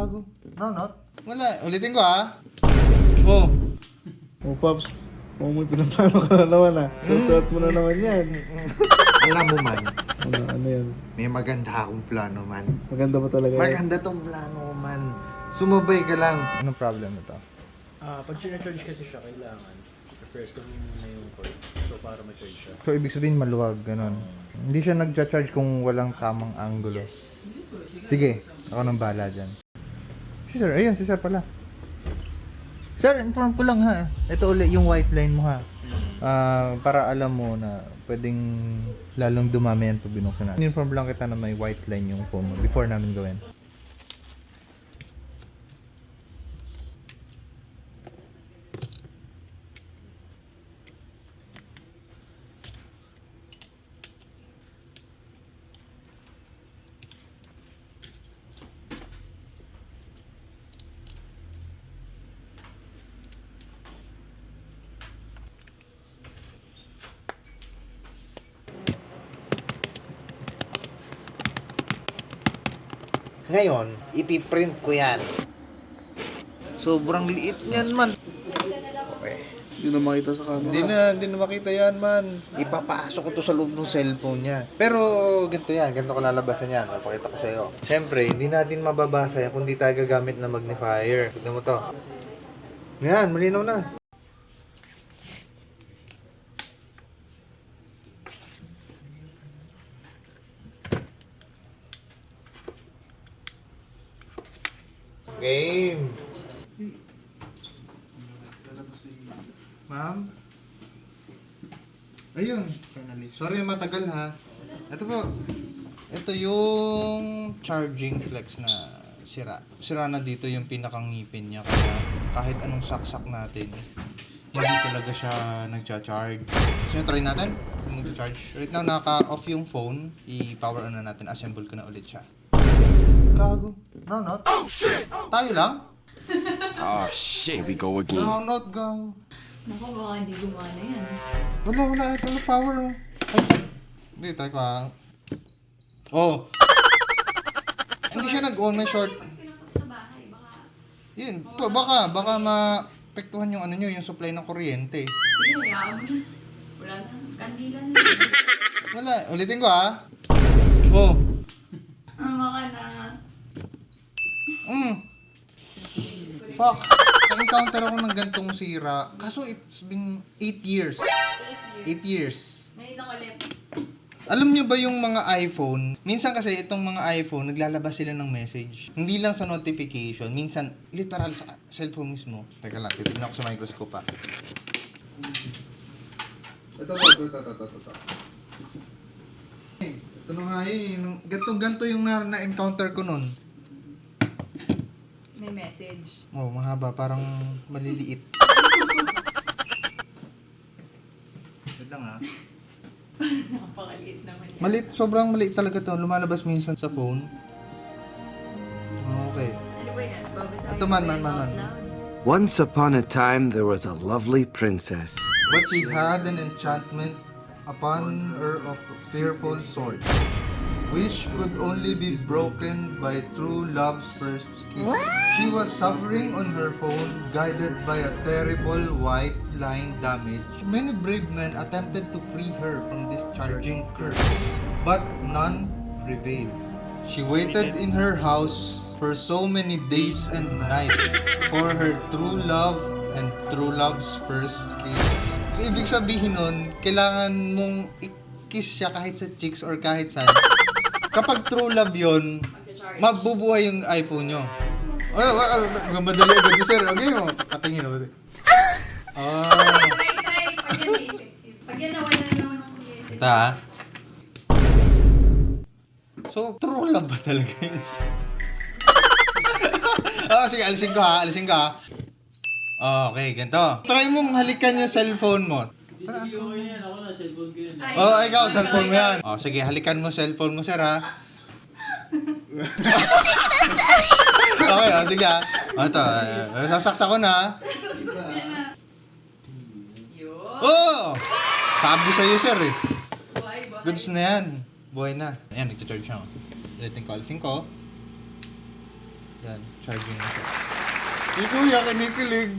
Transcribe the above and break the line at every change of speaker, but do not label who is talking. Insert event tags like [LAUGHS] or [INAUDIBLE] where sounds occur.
Gago. Brownout? Wala. Ulitin ko ah. Oh.
Oh, Pops. Oh, may pinaplano ka na naman ah. Suot-suot mo na naman yan.
Alam mo man,
Ano, ano yan?
may maganda akong plano man.
Maganda ba talaga yan?
Maganda tong plano ko man. Sumabay ka lang. Anong problem ito?
Ah, pag sinacharge kasi siya, kailangan first mo muna yung cord. So, para ma-charge siya.
So, ibig sabihin maluwag, ganun. Hindi siya nagcha-charge kung walang tamang angulo.
Yes.
Sige, ako nang bahala dyan. Si sir, ayun, si sir pala. Sir, inform ko lang ha. Ito ulit yung white line mo ha. Ah, para alam mo na pwedeng lalong dumami pag binuksan natin. Inform lang kita na may white line yung phone mo before namin gawin. Ngayon, ipiprint ko yan. Sobrang liit niyan man. Okay.
Hindi na makita sa camera.
Hindi na, hindi na makita yan man. Ipapasok ko to sa loob ng cellphone niya. Pero ganito yan, ganito ko lalabasan yan. Napakita ko sa'yo. Siyempre, hindi natin mababasa yan kung di tayo gagamit ng magnifier. Tignan mo to. Yan, malinaw na. Game. Ma'am? Ayun, finally. Sorry matagal ha. Ito po. Ito yung charging flex na sira. Sira na dito yung pinakang ngipin niya. Kaya kahit anong saksak natin, hindi talaga siya nagcha-charge. So, try natin kung nagcha-charge. Right now, naka-off yung phone. I-power on na natin. Assemble ko na ulit siya. Gago. Brownout? Oh, shit! Tayo lang? [LAUGHS]
Oh shit, we go again.
Brownout, gago.
Naku, baka hindi gumana yan.
Wala, wala. Ito na power. oh. Ay, hindi, try ko ah. Oh. [LAUGHS] Hindi siya nag-on, may short.
Pag sinusok sa bahay, baka...
Yun, pa- baka, baka ma-apektuhan yung ano nyo, yung supply ng kuryente.
Sige, hayaan mo na. Wala na. Kandila na.
Wala, ulitin ko ah. Oh. Fuck. Na-encounter ako ng gantong sira. Kaso it's been 8 years. 8 years.
Ngayon ako ulit.
Alam niyo ba yung mga iPhone, minsan kasi itong mga iPhone, naglalabas sila ng message. Hindi lang sa notification, minsan literal sa cellphone mismo. Teka lang, titignan ko sa microscope pa. Ito ba? Ito, ito, ito, ito, ito. Ito na nga yun. Ganto, ganto yung na- na-encounter ko nun.
Message.
Oh, mahaba. Parang maliliit. Wait lang ah. [LAUGHS]
Napakaliit naman yan.
Maliit, sobrang maliit talaga to. Lumalabas minsan sa phone. Okay.
Ano ba yan? Babasahin
Ito man, man, man, man.
Once upon a time, there was a lovely princess.
But she had an enchantment upon her of a fearful sort, which could only be broken by true love's first kiss. She was suffering on her phone, guided by a terrible white line damage. Many brave men attempted to free her from this charging curse, but none prevailed. She waited in her house for so many days and nights for her true love and true love's first kiss. So, ibig sabihin nun, kailangan mong i-kiss siya kahit sa cheeks or kahit saan. Kapag true love
Magka-charge.
mabubuhay yung iPhone nyo. Ay, ay, ay, madali agad yun, sir. Okay, oh. Patingin ako. Ah.
Try, try. Pag yan. Pag yan nawala na naman ng kuryente.
Ito ha. So, true love ba talaga yun? oh, [LAUGHS] sige, alisin ko ha, alisin ko ha. Oh, okay, ganito. Try mong halikan yung cellphone mo.
Sige, okay na yan. Ako na, cellphone ko yun.
Ay,
Oh, ikaw, cellphone mo yan. [LAUGHS] Oh, sige, halikan mo cellphone mo, sir ha. [LAUGHS] okay, oh, sige ha. Oh, ito, eh, sasaksa ko na.
Yun.
Oh! Sabi sa'yo, sir eh.
Buhay, buhay.
Goods na yan. Buhay na. Ayan, nagcha-charge siya. oh. Ulitin ko, alisin ko. Yan, charging na siya. Si kuya kinikilig.